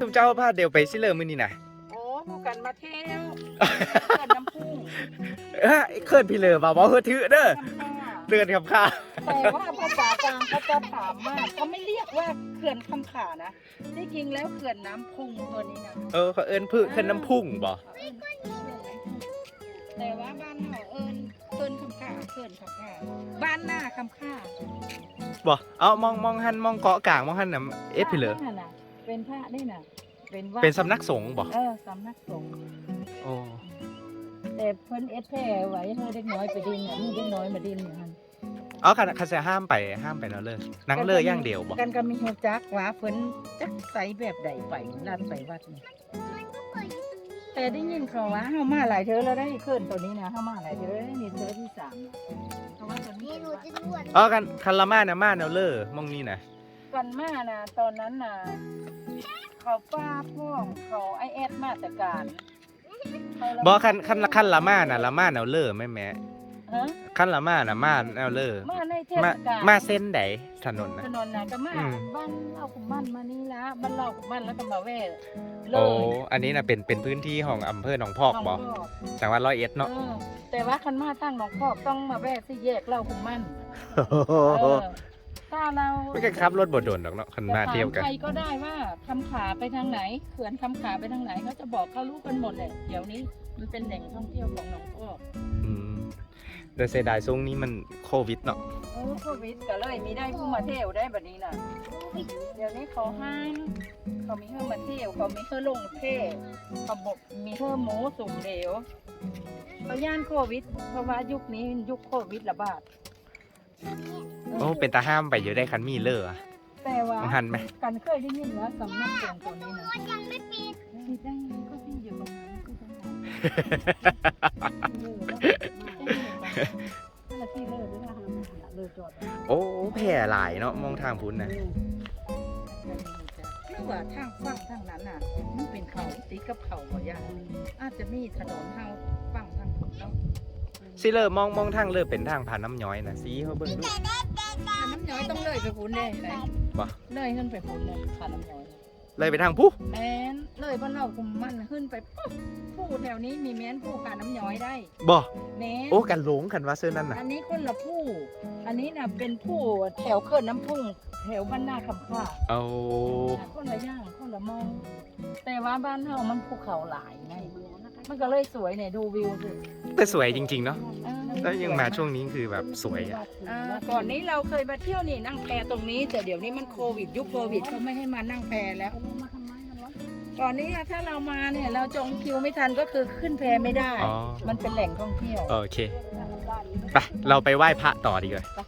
ทุกเจ้าพาเดียวไปซิเลอร์มื้อนี้นะโอ้พวกกันมาเที่ยวเกินน้ำพุ่งเอ้ยเคลื่อนพี่เลอบ่าบ่เฮือถือเด้อน้ำผ้าเดือนคำค่าแต่ว่าภาษากลางเขาจะถามว่าเขาไม่เรียกว่าเขื่อนคำขานะที่จริงแล้วเขื่อนน้ำพุงตัวนี้นะเออเขาเอิ้นพึ่งขึ้นน้ำพุ่งบ่แต่ว่าบ้านเขาเอิญเอิญคำขาเขื่อนคำขาบ้านหน้าคำขาบ่เอามองมองหันมองเกาะกลางมองหันน่ะเอ๊ะพี่เลอบ้านน่ะ เป็นพระนี่น่ะ เป็นวัดเป็นสำนักสงฆ์บ่เออสำนักสงฆ์โอ้แต่เพิ่นเอสแพร่ไว้ให้เด็กน้อยไปดินน่ะมีเด็กน้อยมาดินอย่างนั้นเอาคันคันจะห้ามไปห้ามไปเนาะเลยนังเลยอย่างเดียวบ่กันก็มีฮูจักว่าเพิ่นจักใสแบบใดไปลั่นไปวัดนี่แต่ได้ยินเขาว่าเฮามาหลายเทื่อแล้วได้ขึ้นตัวนี้นะเฮามาหลายเทื่อแล้วนี่เทื่อที่สามแล้วเพราะว่าตัวนี้นี่หนูจะด่วนเอากันคันละมาน่ะมาแนวเลอมองนี่น่ะกันมานะตอนนั้นน่ะ เขาป้าพ่องเขาไอเอสมาตรการเขาละบ่คันคันคันละมาน่ะละมาแนวเลอแม่แม่ฮะคันละมาน่ะมาแนวเลอมาในเทศมากาลมาเส้นใดถนนถน่ะนนน่ะก็มาอืม บ้านเล่าขุมมันมานี่ละบ้านเล่าขุมมันแล้วก็มาแว่เลโอ้ยอันนี้น่ะเป็นเป็นพื้นที่ของอำเภอหนองพอกบ่น้งพ่อจังหวัดร้อยเอ็ดเนาะเออแต่ว่าคันมาตั้งหนองพอกต้องมาแวะที่แยกเล่าขุมมันเออ ถ้าเราไม่ก็ขับรถบ่โดนดอกเนาะคันมาเที่ยวกัน จะถใครก็ได้ว่าคำขาไปทางไหนเขื่อนคำขาไปทางไหนเขาจะบอกเขารู้กันหมดเลยเดี๋ยวนี้มันเป็นแหล่งท่องเที่ยวของหนองพอกอืมแต่เสียดายช่วงนี้มันโควิดเนาะเออโควิดก็เลยมีได้ผู้มาเที่ยวได้แบบนี้น่ะเดี๋ยวนี้เขาห้ามเขามีเพื่อมาเที่ยวเขามีเพื่อลงเทศเขาบอกมีเพื่อหมูสุ่มเหลวเขาย่านโควิดเพราะว่ายุคนี้ยุคโควิดระบาด โอ้เป็นตาห้ามไปอยู่ได้คันมีเลออะแต่ว่ามันหันไหมกันเคยได้ยินว่าสำนักสงฆ์ตัวนี้นะยังไม่ปิดปิดได้ไงก็ที่อยู่ตรงนั้นก็ตรงนั้นนั่นแหละที่เลิศด้วยนะคะเลิศจอดโอ้แผ่หลายเนาะมองทางพุ้นนะคือว่าทางฝั่งทางนั้นน่ะมันเป็นเขาตีกับเขาบ่ยากอาจจะมีถนนเฮา สิเลอมองมองทางเลอเป็นทางผ่านน้ำย้อยนะสีเขาเบิ่งดูขาน้ำย้อยต้องเลยไปพูนเด้ไหนบ่เลยขึ้นไปพูนเลยขาน้ำย้อยเลยไปทางผู้แม้นเลยบ้านเราคุมมันขึ้นไปปุ๊บผู้แถวนี้มีแม้นผู้ขาน้ำย้อยได้บ่แม้นโอ้กันหลงคันว่าเสื้อนั่นน่ะอันนี้คนละผู้อันนี้น่ะเป็นผู้แถวเขื่อนน้ำพุ่งแถวบ้านนาคำค่าเอาคนละย่างคนละมองแต่ว่าบ้านเฮามันภูเขาหลายไง มันก็เลยสวยเนี่ยดูวิวสิแต่สวยจริง ๆ เนาะเออแล้วยังมาช่วงนี้คือแบบสวยอะอ่าก่อนนี้เราเคยมาเที่ยวนี่นั่งแพตรงนี้ แต่เดี๋ยวนี้มันโควิด ยุคโควิดเขาไม่ให้มานั่งแพแล้วก่อนนี้ถ้าเรามาเนี่ยเราจองคิวไม่ทันก็คือขึ้นแพไม่ได้ อ๋อมันเป็นแหล่งท่องเที่ยว โอเคไปเราไปไหว้พระต่อดีกว่า ไ